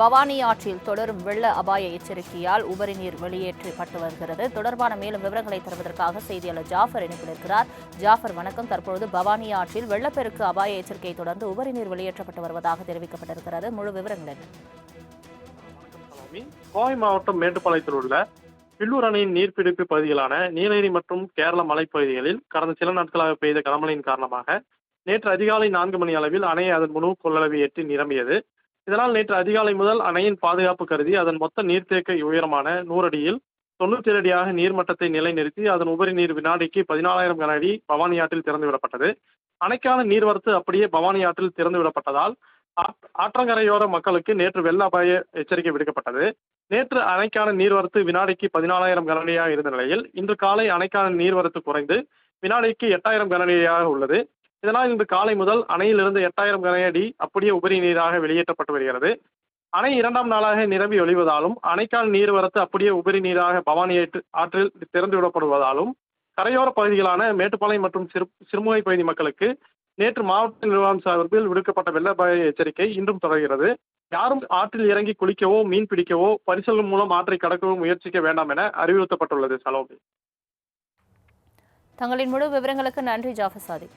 பவானி ஆற்றில் தொடரும் வெள்ள அபாய எச்சரிக்கையால் உபரி நீர் வெளியேற்றப்பட்டு வருகிறது. தொடர்பான மேலும் விவரங்களை தருவதற்காக செய்தியாளர் ஜாஃபர் இணைப்பில் இருக்கிறார். ஜாஃபர் வணக்கம். தற்பொழுது பவானி ஆற்றில் வெள்ளப்பெருக்கு அபாய எச்சரிக்கையை தொடர்ந்து உபரி நீர் வெளியேற்றப்பட்டு வருவதாக தெரிவிக்கப்பட்டிருக்கிறது. முழு விவரங்கள் என்ன? கோவை மாவட்டம் மேட்டுப்பாளையத்தில் உள்ள பில்லூர் அணையின் நீர்பிடிப்பு பகுதிகளான நீலகிரி மற்றும் கேரள மலைப்பகுதிகளில் கடந்த சில நாட்களாக பெய்த கனமழையின் காரணமாக நேற்று அதிகாலை நான்கு மணி அளவில் அணை அதன் முழு கொள்ளளவை எட்டி நிரம்பியது. இதனால் நேற்று அதிகாலை முதல் அணையின் பாதுகாப்பு கருதி அதன் மொத்த நீர்த்தேக்க உயரமான நூறு அடியில் தொண்ணூத்தி அடியாக நீர்மட்டத்தை நிலைநிறுத்தி அதன் உபரி நீர் வினாடிக்கு பதினாலாயிரம் கன அடி பவானி ஆற்றில் திறந்துவிடப்பட்டது அணைக்கான நீர்வரத்து அப்படியே பவானி ஆற்றில் திறந்துவிடப்பட்டதால் ஆற்- ஆற்றங்கரையோர மக்களுக்கு நேற்று வெள்ள அபாய எச்சரிக்கை விடுக்கப்பட்டது. நேற்று அணைக்கான நீர்வரத்து வினாடிக்கு பதினாலாயிரம் கனஅடியாக இருந்த நிலையில் இன்று காலை அணைக்கான நீர்வரத்து குறைந்து வினாடிக்கு எட்டாயிரம் கனஅடியாக உள்ளது. இதனால் இன்று காலை முதல் அணையிலிருந்து எட்டாயிரம் கனஅடி அப்படியே உபரி நீராக வெளியேற்றப்பட்டு வருகிறது. அணை இரண்டாம் நாளாக நிரம்பி ஒழிவதாலும் அணைக்கால் நீர்வரத்து அப்படியே உபரி நீராக பவானி ஆற்றில் திறந்து விடப்படுவதாலும் கரையோர பகுதிகளான மேட்டுப்பாளையம் மற்றும் சிறு சிறுமுகை பகுதி மக்களுக்கு நேற்று மாவட்ட நிர்வாகம் சார்பில் விடுக்கப்பட்ட வெள்ள அபாய எச்சரிக்கை இன்றும் தொடர்கிறது. யாரும் ஆற்றில் இறங்கி குளிக்கவோ மீன் பிடிக்கவோ பரிசல் மூலம் ஆற்றை கடக்கவோ முயற்சிக்க வேண்டாம் என அறிவுறுத்தப்பட்டுள்ளது சலோபி தங்களின் முழு விவரங்களுக்கு நன்றி ஜாஃபர் சாதி